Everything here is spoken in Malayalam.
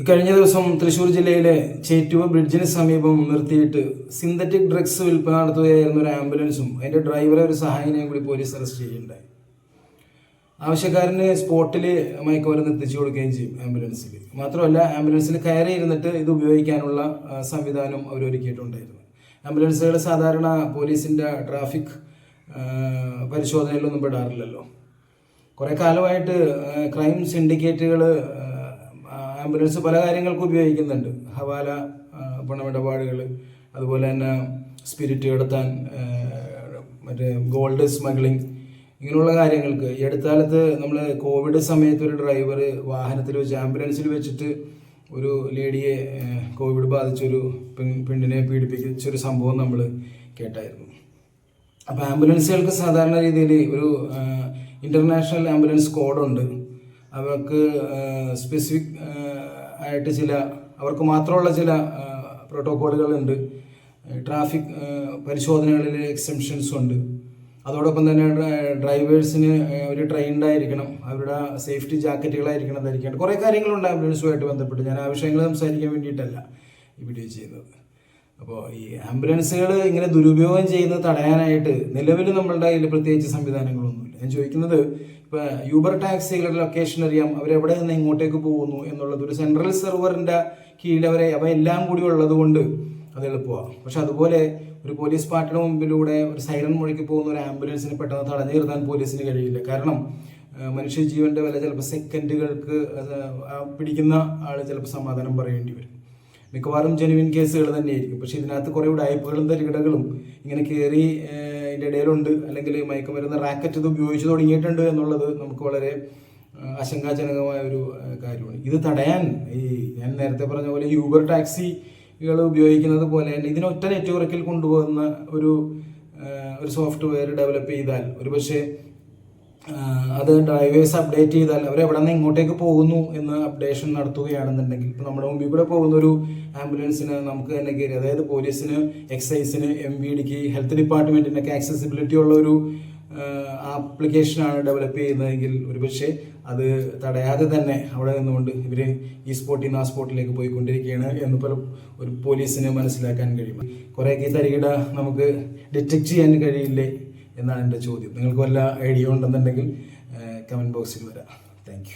ഇക്കഴിഞ്ഞ ദിവസം തൃശൂർ ജില്ലയിലെ ചേറ്റുവ ബ്രിഡ്ജിന് സമീപം നിർത്തിയിട്ട് സിന്തറ്റിക് ഡ്രഗ്സ് വിൽപ്പന നടത്തുകയായിരുന്ന ഒരു ആംബുലൻസും അതിന്റെ ഡ്രൈവറെ ഒരു സഹായിനെയും കൂടി പോലീസ് അറസ്റ്റ് ചെയ്യുകയുണ്ടായി. ആവശ്യക്കാരന് സ്പോട്ടിൽ മയക്കുമരുന്ന് എത്തിച്ചു കൊടുക്കുകയും ചെയ്യും ആംബുലൻസിൽ. മാത്രമല്ല ആംബുലൻസിൽ കയറി ഇരുന്നിട്ട് ഇത് ഉപയോഗിക്കാനുള്ള സംവിധാനം അവർ ഒരുക്കിയിട്ടുണ്ടായിരുന്നു. ആംബുലൻസുകൾ സാധാരണ പോലീസിന്റെ ട്രാഫിക് പരിശോധനയിലൊന്നും പെടാറില്ലല്ലോ. കുറേ കാലമായിട്ട് ക്രൈം സിൻഡിക്കേറ്റുകൾ ആംബുലൻസ് പല കാര്യങ്ങൾക്കും ഉപയോഗിക്കുന്നുണ്ട്. ഹവാല പണമിടപാടുകൾ അതുപോലെ തന്നെ സ്പിരിറ്റ് കടത്താൻ മറ്റേ ഗോൾഡ് സ്മഗ്ലിംഗ് ഇങ്ങനെയുള്ള കാര്യങ്ങൾക്ക്. ഈ അടുത്ത കാലത്ത് നമ്മൾ കോവിഡ് സമയത്ത് ഒരു ഡ്രൈവർ വാഹനത്തിൽ വെച്ച് ആംബുലൻസിൽ വെച്ചിട്ട് ഒരു ലേഡിയെ കോവിഡ് ബാധിച്ചൊരു പെൺ പെണ്ണിനെ പീഡിപ്പിച്ചൊരു സംഭവം നമ്മൾ കേട്ടായിരുന്നു. അപ്പോൾ ആംബുലൻസുകൾക്ക് സാധാരണ രീതിയിൽ ഒരു ഇന്റർനാഷണൽ ആംബുലൻസ് കോഡുണ്ട്. അവർക്ക് സ്പെസിഫിക് ആയിട്ട് ചില അവർക്ക് മാത്രമുള്ള ചില പ്രോട്ടോക്കോളുകളുണ്ട് ട്രാഫിക് പരിശോധനകളിൽ എക്സംഷൻസ് ഉണ്ട്. അതോടൊപ്പം തന്നെ ഡ്രൈവേഴ്സിന് ഒരു ട്രെയിൻഡായിരിക്കണം അവരുടെ സേഫ്റ്റി ജാക്കറ്റുകളായിരിക്കണം ധരിക്കേണ്ടത്. കുറേ കാര്യങ്ങളുണ്ട് ആംബുലൻസുമായിട്ട് ബന്ധപ്പെട്ട്. ഞാൻ ആ സംസാരിക്കാൻ വേണ്ടിയിട്ടല്ല ഈ വീഡിയോ ചെയ്യുന്നത് അപ്പോൾ ഈ ആംബുലൻസുകൾ ഇങ്ങനെ ദുരുപയോഗം ചെയ്യുന്നത് തടയാനായിട്ട് നിലവിൽ നമ്മളുടെ കയ്യിൽ പ്രത്യേകിച്ച് സംവിധാനങ്ങളൊന്നുമില്ല. ഞാൻ ചോദിക്കുന്നത് ഇപ്പോൾ യൂബർ ടാക്സികളുടെ ലൊക്കേഷൻ അറിയാം അവരെവിടെ നിന്ന് ഇങ്ങോട്ടേക്ക് പോകുന്നു എന്നുള്ളത് ഒരു സെൻട്രൽ സെർവറിന്റെ കീഴിൽ അവരെ അവ എല്ലാം കൂടി ഉള്ളത് കൊണ്ട് അത് എളുപ്പമാണ് പക്ഷെ അതുപോലെ ഒരു പോലീസ് പാർട്ടിയുടെ മുമ്പിലൂടെ ഒരു സൈറൻ മുഴക്കി പോകുന്ന ഒരു ആംബുലൻസിനെ പെട്ടെന്ന് തടഞ്ഞു നിർത്താൻ പോലീസിന് കഴിയില്ല. കാരണം മനുഷ്യജീവന്റെ വില ചിലപ്പോൾ സെക്കൻഡുകൾക്ക് പിടിക്കുന്ന ആൾ ചിലപ്പോൾ സമാധാനം പറയേണ്ടി വരും. മിക്കവാറും ജെനുവിൻ കേസുകൾ തന്നെയായിരിക്കും. പക്ഷേ ഇതിനകത്ത് കുറേ ഉടായ്പകളും തരികിടകളും ഇങ്ങനെ കയറി ഇതിന്റെ ഇടയിലുണ്ട്. അല്ലെങ്കിൽ മയക്കുമരുന്ന് റാക്കറ്റ് ഇത് ഉപയോഗിച്ച് തുടങ്ങിയിട്ടുണ്ട് എന്നുള്ളത് നമുക്ക് വളരെ ആശങ്കാജനകമായ ഒരു കാര്യമാണ്. ഇത് തടയാൻ ഈ ഞാൻ നേരത്തെ പറഞ്ഞ പോലെ യൂബർ ടാക്സികൾ ഉപയോഗിക്കുന്നത് പോലെ തന്നെ ഇതിനൊറ്റ നെറ്റ്വർക്കിൽ കൊണ്ടുപോകുന്ന ഒരു ഒരു സോഫ്റ്റ്വെയർ ഡെവലപ്പ് ചെയ്താൽ ഒരുപക്ഷെ അത് ഡ്രൈവേഴ്സ് അപ്ഡേറ്റ് ചെയ്താൽ അവർ എവിടെ നിന്ന് ഇങ്ങോട്ടേക്ക് പോകുന്നു എന്ന് അപ്ഡേഷൻ നടത്തുകയാണെന്നുണ്ടെങ്കിൽ ഇപ്പോൾ നമ്മുടെ മുമ്പിൽ കൂടെ പോകുന്ന ഒരു ആംബുലൻസിന് നമുക്ക് തന്നെ കയറി അതായത് പോലീസിന് എക്സൈസിന് എം വി ഡിക്ക് ഹെൽത്ത് ഡിപ്പാർട്ട്മെന്റിനൊക്കെ ആക്സസിബിലിറ്റി ഉള്ള ഒരു ആപ്ലിക്കേഷനാണ് ഡെവലപ്പ് ചെയ്യുന്നതെങ്കിൽ ഒരുപക്ഷെ അത് തടയാതെ തന്നെ അവിടെ നിന്നുകൊണ്ട് ഇവർ ഈ സ്പോട്ടിൽ നിന്ന് ആ സ്പോട്ടിലേക്ക് പോയിക്കൊണ്ടിരിക്കുകയാണ് എന്ന് പല ഒരു പോലീസിന് മനസ്സിലാക്കാൻ കഴിയും. കുറേയൊക്കെ തരികിട നമുക്ക് ഡിറ്റക്റ്റ് ചെയ്യാൻ കഴിയില്ലേ? എന്നാണ് എന്റെ ചോദ്യം. നിങ്ങൾക്ക് വല്ല ഐഡിയ ഉണ്ടെന്നുണ്ടെങ്കിൽ കമന്റ് ബോക്സിൽ വരാം. താങ്ക്